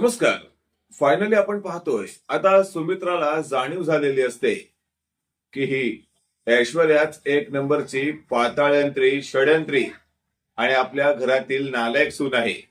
नमस्कार. फायनली आपण पाहतोय. आता सुमित्राला जाणीव झालेली असते की ही ऐश्वर्याच एक नंबरची पाताळयंत्री षडयंत्री आणि आपल्या घरातील नालायक सून आहे.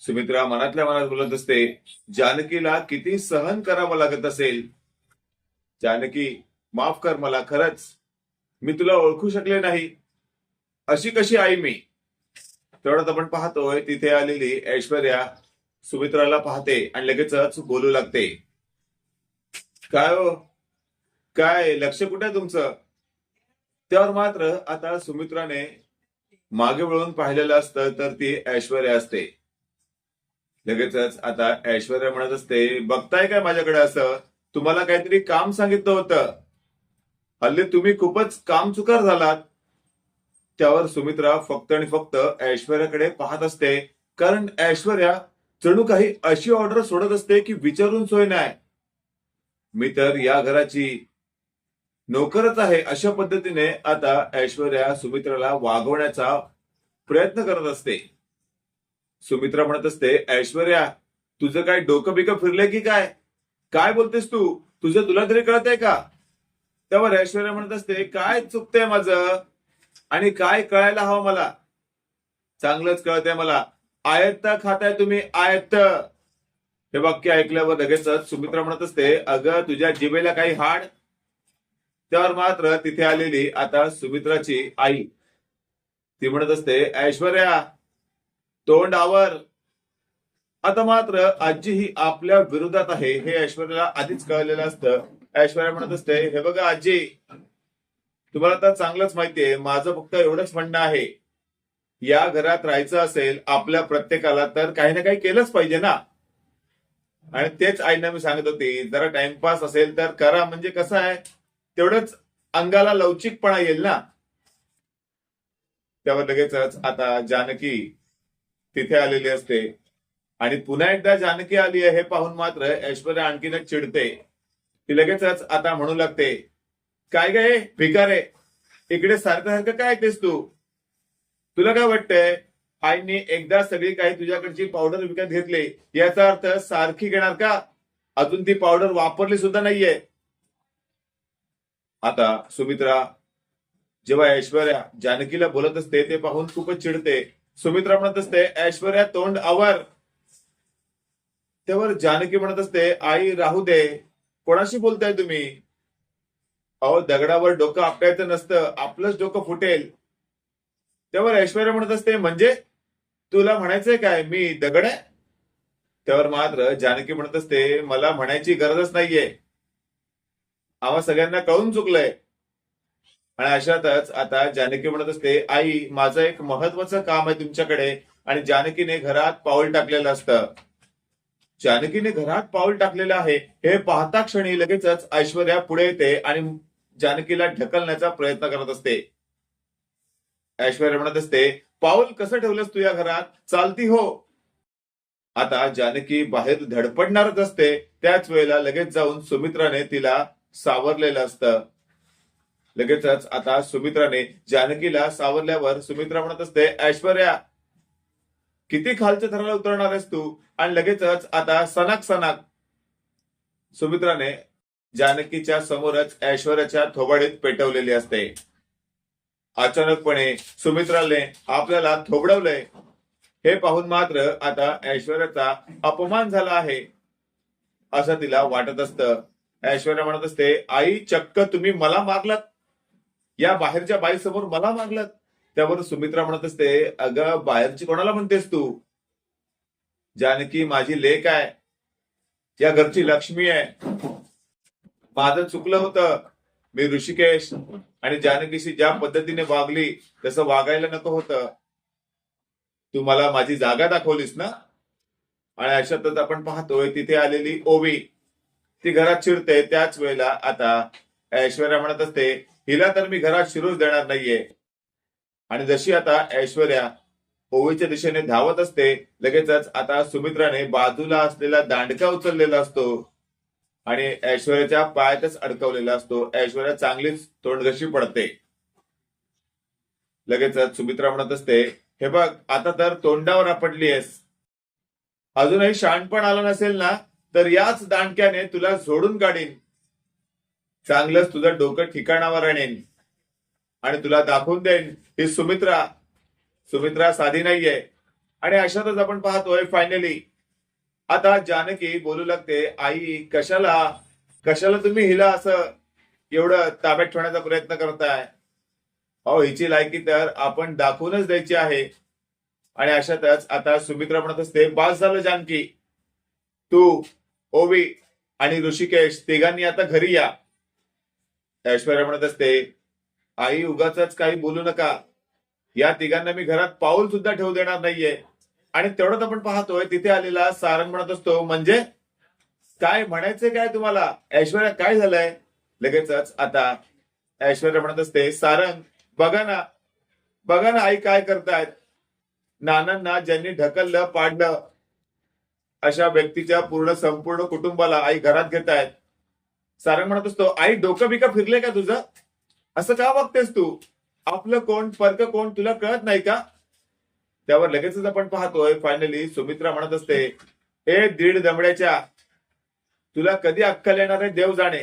सुमित्रा मनातल्या मनात बोलत असते जानकीला किती सहन करावं लागत असेल? जानकी माफ कर मला खरंच. मी तुला ओळखू शकले नाही. अशी कशी आई मी? तेवढ्यात आपण पाहतोय तिथे आलेली ऐश्वर्या सुमित्राला पाहते आणि लगेचच बोलू लागते. काय हो? काय? लक्ष कुठे आहे तुमचं? त्यावर मात्र आता सुमित्राने मागे वळून पाहिलेलं असतं तर ती ऐश्वर्या असते. लगेचच आता ऐश्वर्या म्हणत असते बघताय काय माझ्याकडे असं? तुम्हाला काहीतरी काम सांगितलं होतं. हल्ली तुम्ही खूपच काम चुकार झालात. त्यावर सुमित्रा फक्त आणि फक्त ऐश्वर्याकडे पाहत असते कारण ऐश्वर्या जणू काही अशी ऑर्डर सोडत असते की विचारून सोय नाही. मी तर या घराची नोकरच आहे अशा पद्धतीने आता ऐश्वर्या सुमित्राला वागवण्याचा प्रयत्न करत असते. सुमित्रा म्हणत असते ऐश्वर्या तुझं काय डोकं बिकं फिरलंय की काय? काय बोलतेस तू? तुझं तुला तरी कळत आहे का? त्यावर ऐश्वर्या म्हणत असते काय चुकतंय माझं? आणि काय कळायला हवं मला? चांगलंच कळतंय मला. आयत्त खाताय तुम्ही आयत्त. हे वाक्य ऐकल्यावर लगेचच सुमित्रा म्हणत असते अगं तुझ्या जिबेला काही हाड? त्यावर मात्र तिथे आलेली आता सुमित्राची आई. ती म्हणत असते ऐश्वर्या तोंड आवर. आता मात्र आजी ही आपल्या विरोधात आहे हे ऐश्वर्याला आधीच कळलेलं असतं. ऐश्वर्या म्हणत असते हे बघा आजी तुम्हाला तर चांगलंच माहितीये माझं फक्त एवढंच म्हणणं आहे. या घरात राहायचं असेल आपल्या प्रत्येकाला तर काही ना काही केलंच पाहिजे ना. आणि तेच आईना मी सांगत होती जरा टाइमपास असेल तर करा. म्हणजे कसं आहे तेवढंच अंगाला लवचिकपणा येईल ना. त्यावर लगेचच आता जानकी तिथे आलेली असते. आणि पुन्हा एकदा जानकी आली आहे हे पाहून मात्र ऐश्वर्या आणखीनच चिडते. ती लगेचच आता म्हणू लागते काय गे भिकारे इकडे सारखं सारखं काय ऐकतेस तू? तुला काय वाटतंय? आईने एकदा सगळी काही तुझ्याकडची पावडर विकत घेतली याचा अर्थ सारखी घेणार का? अजून ती पावडर वापरली सुद्धा नाहीये. आता सुमित्रा जेव्हा ऐश्वर्या जानकीला बोलत असते ते पाहून खूपच चिडते. सुमित्रा म्हणत असते ऐश्वर्या तोंड आवर. त्यावर जानकी म्हणत असते आई राहू दे. कोणाशी बोलताय तुम्ही? अहो दगडावर डोकं आपटायचं नसतं. आपलंच डोकं फुटेल. त्यावर ऐश्वर्या म्हणत असते म्हणजे तुला म्हणायचंय काय? मी दगड आहे? त्यावर मात्र जानकी म्हणत असते मला म्हणायची गरजच नाहीये. आम्हा सगळ्यांना कळून चुकलंय. आणि अशातच आता जानकी म्हणत असते आई माझं एक महत्वाचं काम आहे तुमच्याकडे. आणि जानकीने घरात पाऊल टाकलेलं असतं. जानकीने घरात पाऊल टाकलेलं आहे. हे पाहता क्षणी लगेचच ऐश्वर्या पुढे येते आणि जानकीला ढकलण्याचा प्रयत्न करत असते. ऐश्वर्या म्हणत असते पाऊल कसं ठेवलंस तू या घरात? चालती हो. आता जानकी बाहेर धडपडणारच असते. त्याच वेळेला लगेच जाऊन सुमित्राने तिला सावरलेलं असतं. लगेचच आता सुमित्राने जानकीला सावरल्यावर सुमित्रा म्हणत असते ऐश्वर्या किती खालच्या थराला उतरणार आहेस तू? आणि लगेचच आता सनाक सनाक सुमित्राने जानकीच्या समोरच ऐश्वर्याच्या थोबाडीत पेटवलेली असते. अचानकपणे सुमित्राने आपल्याला थोबडवलंय. हे पाहून मात्र आता ऐश्वर्याचा अपमान झाला आहे असं तिला वाटत असतं. ऐश्वर्या म्हणत असते आई चक्क तुम्ही मला मारलात. या बाहेरच्या बाईसमोर मला मारलात. त्यावर सुमित्रा म्हणत असते अगं बाहेरची कोणाला म्हणतेस तू? जानकी माझी लेक आहे. या घरची लक्ष्मी आहे. माझं चुकलं होतं. मी ऋषिकेश आणि जानकीशी ज्या पद्धतीने वागली तसं वागायला नको होतं. तू मला माझी जागा दाखवलीस ना? आणि अशातच आपण पाहतोय तिथे आलेली ओवी ती घरात शिरते. त्याच वेळेला आता ऐश्वर्या म्हणत असते हिला तर मी घरात शिरूच देणार नाहीये. आणि जशी आता ऐश्वर्या ओवीच्या दिशेने धावत असते लगेचच आता सुमित्राने बाजूला असलेला दांडका उचललेला असतो. आणि ऐश्वर्याच्या पायातच अडकवलेला असतो. ऐश्वर्या चांगलीच तोंडघशी पडते. लगेचच सुमित्रा म्हणत असते हे बघ आता तर तोंडावर आपटली आहेस अजूनही शहाणपण आलं नसेल ना तर याच दांडक्याने तुला झोडून काढीन. चांगलंच तुझं डोकं ठिकाणावर आणेन. आणि तुला दाखवून देईन ही सुमित्रा. सुमित्रा साधी नाहीये. आणि अशातच आपण पाहतोय फायनली आता जानकी बोलू लागते आई कशाला? कशाला तुम्ही हिला असं एवढं ताब्यात ठेवण्याचा प्रयत्न करताय? अहो हिची लायकी तर आपण दाखवूनच द्यायची आहे. आणि अशातच आता सुमित्रा म्हणत असते बास झालं जानकी. तू ओवी आणि ऋषिकेश तिघांनी आता घरी या. ऐश्वर्या म्हणत असते आई उगाच काही बोलू नका. या तिघांना मी घरात पाऊल सुद्धा ठेवू देणार नाहीये. आणि तेवढंच आपण पाहतोय तिथे आलेला सारंग म्हणत असतो म्हणजे काय म्हणायचंय काय तुम्हाला? ऐश्वर्या काय झालंय? लगेचच आता ऐश्वर्या म्हणत असते सारंग बघा ना बघा ना आई काय करतायत. नानांना ज्यांनी ढकललं पाडलं अशा व्यक्तीच्या पूर्ण संपूर्ण कुटुंबाला आई घरात घेत आहेत सारंग म्हणत असतो आई डोकं बिकं फिरले का तुझं? असं का बघतेस तू? आपलं कोण फरक कोण तुला कळत नाही का? त्यावर लगेचच आपण पाहतोय फायनली सुमित्रा म्हणत असते ए दीड दमड्याच्या तुला कधी अक्कल येणार आहे देव जाणे.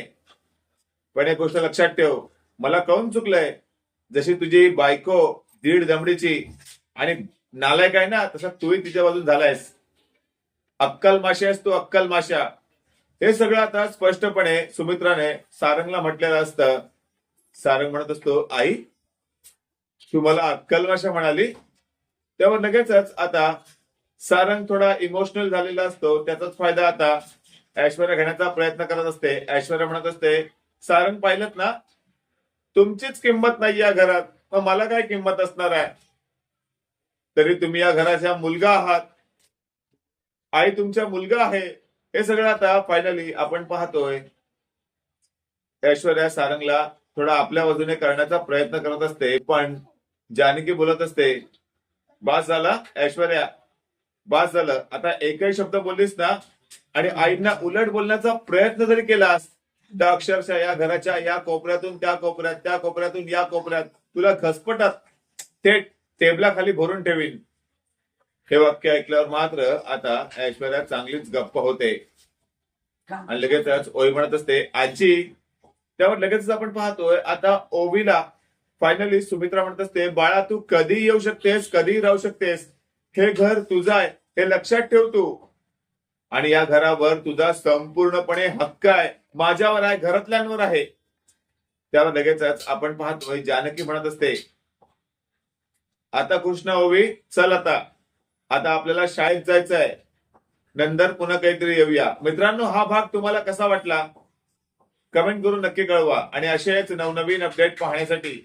पण एक गोष्ट लक्षात ठेव मला कळून चुकलंय जशी तुझी बायको दीड दमडीची आणि नालायक आहे ना तसा तूही तिच्या बाजून झालायस. अक्कल माशी आहेस तू अक्कल माशा हे सगळं आता स्पष्टपणे सुमित्राने सारंगला म्हटलेलं असतं. सारंग म्हणत असतो आई तू मला अक्कल माशा म्हणाली तेव्हा लगेचच आता सारंग थोडा इमोशनल झालेला असतो. त्याचाच फायदा आता ऐश्वर्या घेण्याचा प्रयत्न करत असते. ऐश्वर्या म्हणत असते सारंग पाहिलं ना? तुमचीच किंमत नाही या घरात. मग मला काय किंमत असणार आहे? तरी तुम्ही या घराच्या मुलगा आहात. आई तुमच्या मुलगा आहे. हे सगळं आता फायनली आपण पाहतोय. ऐश्वर्या सारंगला थोडा आपल्या बाजूने करण्याचा प्रयत्न करत असते पण जानकी बोलत असते बास झाला ऐश्वर्या. बास झालं. आता एकही शब्द बोललीस ना आणि आईंना उलट बोलण्याचा प्रयत्न जरी केलास तर अक्षरशः या घराच्या या कोपऱ्यातून त्या कोपऱ्यात त्या कोपऱ्यातून या कोपऱ्यात तुला घसपटात. थेट टेबलाखाली भरून ठेवीन. हे वाक्य ऐकल्यावर मात्र आता ऐश्वर्या चांगलीच गप्प होते. आणि लगेचच ओवी म्हणत असते आजी. त्यावर लगेचच आपण पाहतोय आता ओवीला फायनली सुमित्रा म्हणत असते बाळा तू कधी येऊ शकतेस कधी राहू शकतेस. हे घर तुझं आहे हे लक्षात ठेव तू. आणि या घरावर तुझा संपूर्णपणे हक्क आहे. माझ्यावर आहे घरातल्यांवर आहे. त्यावर लगेचच आपण पाहतोय जानकी म्हणत असते आता कृष्णा ओवी चल आता. आता आपल्याला शाळेत जायचं आहे नंतर पुन्हा काहीतरी येऊया. मित्रांनो हा भाग तुम्हाला कसा वाटला? कमेंट करून नक्की कळवा. आणि असेच नवनवीन अपडेट पाहण्यासाठी